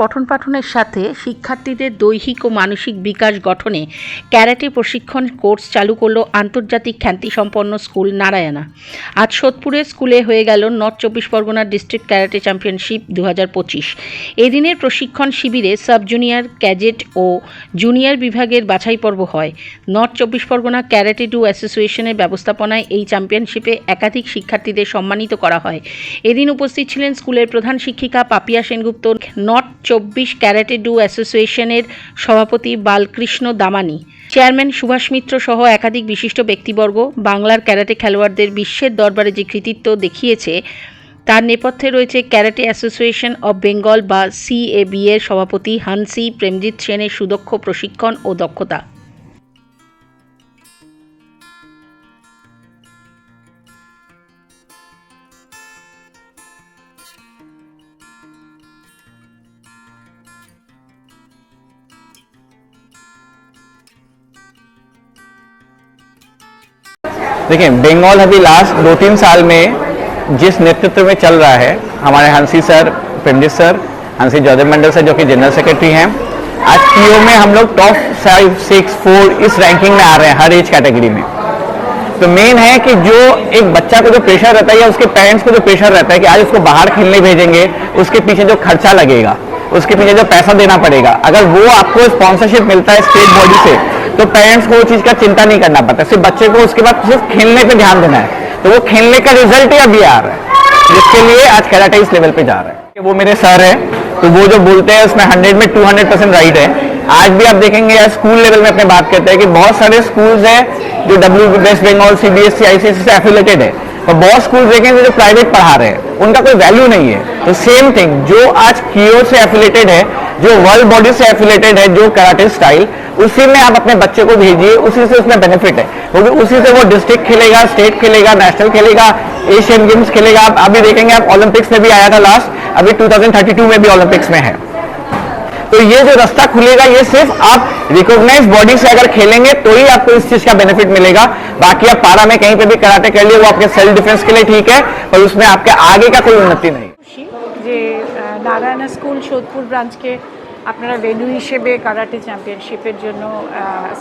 পঠন পাঠনের সাথে শিক্ষার্থীদের দৈহিক ও মানসিক বিকাশ গঠনে ক্যারাটে প্রশিক্ষণ কোর্স চালু করল আন্তর্জাতিক খ্যাতিসম্পন্ন স্কুল নারায়ণা। আজ সোদপুরের স্কুলে হয়ে গেল নর্থ চব্বিশ পরগনার ডিস্ট্রিক্ট ক্যারাটে চ্যাম্পিয়নশিপ দু হাজার পঁচিশ। এদিনের প্রশিক্ষণ শিবিরে সাব জুনিয়র, ক্যাজেট ও জুনিয়র বিভাগের বাছাই পর্ব হয়। নর্থ চব্বিশ পরগনা ক্যারাটে ডু অ্যাসোসিয়েশনের ব্যবস্থাপনায় এই চ্যাম্পিয়নশিপে একাধিক শিক্ষার্থীদের সম্মানিত করা হয়। এদিন উপস্থিত ছিলেন স্কুলের প্রধান শিক্ষিকা পাপিয়া সেনগুপ্ত, নর্থ চব্বিশ ক্যারাটে ডু অ্যাসোসিয়েশনের সভাপতি বালকৃষ্ণ দামানি। চেয়ারম্যান সুভাষ মিত্র সহ একাধিক বিশিষ্ট ব্যক্তিবর্গ বাংলার ক্যারাটে খেলোয়াড়দের বিশ্বের দরবারে যে কৃতিত্ব দেখিয়েছে, তার নেপথ্যে রয়েছে ক্যারাটে অ্যাসোসিয়েশন অব বেঙ্গল বা সিএবি এর সভাপতি হানসি প্রেমজিৎ সেনের সুদক্ষ প্রশিক্ষণ ও দক্ষতা। देखिए बंगाल अभी लास्ट दो तीन साल में जिस नेतृत्व में चल रहा है, हमारे हँसी सर प्रेमजीत सर हँसी जौधर मंडल सर जो कि जनरल सेक्रेटरी हैं, आज पीओ में हम लोग टॉप फाइव सिक्स फोर इस रैंकिंग में आ रहे हैं, हर एज कैटेगरी में। तो मेन है कि जो एक बच्चा को जो प्रेशर रहता है या उसके पेरेंट्स को जो प्रेशर रहता है कि आज उसको बाहर खेलने भेजेंगे, उसके पीछे जो खर्चा लगेगा, उसके पीछे जो पैसा देना पड़ेगा, अगर वो आपको स्पॉन्सरशिप मिलता है स्टेट बॉडी से तो पेरेंट्स को वो चीज़ का चिंता नहीं करना पड़ता। सिर्फ़ बच्चे को उसके बाद सिर्फ़ खेलने पर ध्यान देना है। तो वो खेलने का रिज़ल्ट ही अभी आ रहा है, जिसके लिए आज कैराटे इस लेवल पे जा रहा है। वो मेरे सर है तो वो जो बोलते हैं उसमें हंड्रेड में टू हंड्रेड परसेंट राइट है। आज भी आप देखेंगे यार स्कूल लेवल में अपने बात करते हैं कि बहुत सारे स्कूल्स हैं जो W West Bengal CBSE ICSE से एफिलेटेड है। और बहुत स्कूल देखेंगे जो प्राइवेट पढ़ा रहे हैं, उनका कोई वैल्यू नहीं है। तो सेम थिंग जो आज कियो से एफिलेटेड है, जो वर्ल्ड बॉडी से एफिलेटेड है, जो कराटे स्टाइल उसी में आप अपने बच्चे को भेजिए, उसी से उसमें बेनिफिट है। क्योंकि उसी से वो डिस्ट्रिक्ट खेलेगा स्टेट खेलेगा नेशनल खेलेगा एशियन गेम्स खेलेगा। आप अभी देखेंगे, आप ओलंपिक्स में भी आया था लास्ट अभी 2032 में भी ओलंपिक्स में है। तो ये जो रास्ता खुलेगा ये सिर्फ आप रिकॉग्नाइज बॉडी से अगर खेलेंगे तो ही आपको इस चीज का बेनिफिट मिलेगा बाकी आप पारा में कहीं पे भी कराटे कर लिए वो आपके सेल्फ डिफेंस के लिए ठीक है पर उसमें आपके आगे का कोई उन्नति नहीं খুশি যে আহ, নারায়ণা স্কুল সোদপুর ব্রাঞ্চকে আপনারা ভেন্যু হিসেবে কারাটে চ্যাম্পিয়নশিপের জন্য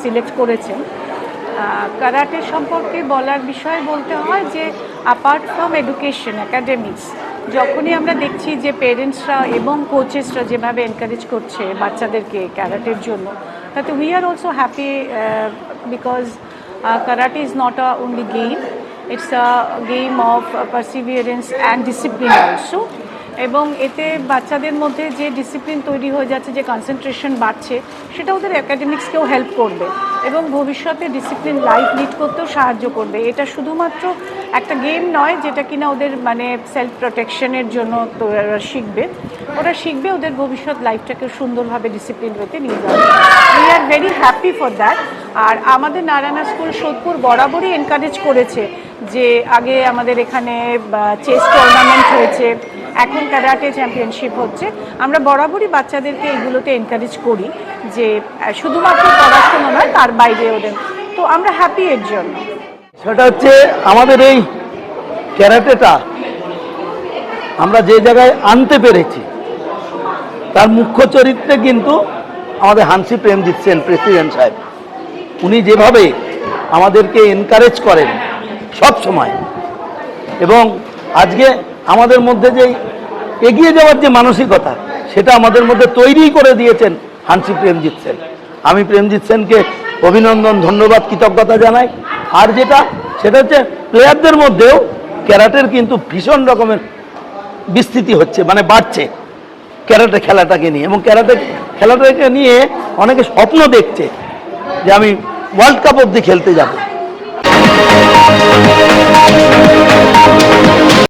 সিলেক্ট করেছেন কারাটে সম্পর্কে বলার বিষয় বলতে হয় যে অ্যাপার্ট ফ্রম এডুকেশন একাডেমিক্স যখনই আমরা দেখছি যে পেরেন্টসরা এবং কোচেসরা যেভাবে এনকারেজ করছে বাচ্চাদেরকে ক্যারাটের জন্য তাতে we are also happy because karate is not a only game it's a game of perseverance and discipline also. এবং এতে বাচ্চাদের মধ্যে যে ডিসিপ্লিন তৈরি হয়ে যাচ্ছে, যে কনসেন্ট্রেশন বাড়ছে, সেটা ওদের অ্যাকাডেমিক্সকেও হেল্প করবে এবং ভবিষ্যতে ডিসিপ্লিন লাইফ লিড করতেও সাহায্য করবে। এটা শুধুমাত্র একটা গেম নয়, যেটা কিনা ওদের মানে সেলফ প্রোটেকশনের জন্য ওরা শিখবে। ওরা শিখবে ওদের ভবিষ্যৎ লাইফটাকে সুন্দরভাবে ডিসিপ্লিন হতে নিয়ে যাবে। We are very happy for that আর আমাদের নারায়ণা স্কুল সোদপুর বরাবরই এনকারেজ করেছে যে আগে আমাদের এখানে চেস টুর্নামেন্ট হয়েছে এখন ক্যারাটে চ্যাম্পিয়নশিপ হচ্ছে। আমরা বরাবরই বাচ্চাদেরকে এইগুলোতে এনকারেজ করি যে শুধুমাত্র পড়াশোনা নয়, তার বাইরে ওদের। তো আমরা হ্যাপি এর জন্য। সেটা হচ্ছে আমাদের এই ক্যারাটেটা, আমরা যে জায়গায় আনতে পেরেছি, তার মুখ্য চরিত্রে কিন্তু আমাদের হানসি প্রেমজিৎ সেন, প্রেসিডেন্ট সাহেব। উনি যেভাবে আমাদেরকে এনকারেজ করেন সব সময় এবং আজকে আমাদের মধ্যে যে এগিয়ে যাওয়ার যে মানসিকতা, সেটা আমাদের মধ্যে তৈরি করে দিয়েছেন হানসি প্রেমজিৎ সেন। আমি প্রেমজিৎ সেনকে অভিনন্দন, ধন্যবাদ, কৃতজ্ঞতা জানাই। আর যেটা, সেটা হচ্ছে প্লেয়ারদের মধ্যেও ক্যারাটের কিন্তু ভীষণ রকমের বিস্তৃতি হচ্ছে মানে বাড়ছে ক্যারাটে খেলাটাকে নিয়ে। এবং ক্যারাটে খেলাটাকে নিয়ে অনেকে স্বপ্ন দেখছে যে আমি ওয়ার্ল্ড কাপ অবধি খেলতে যাব।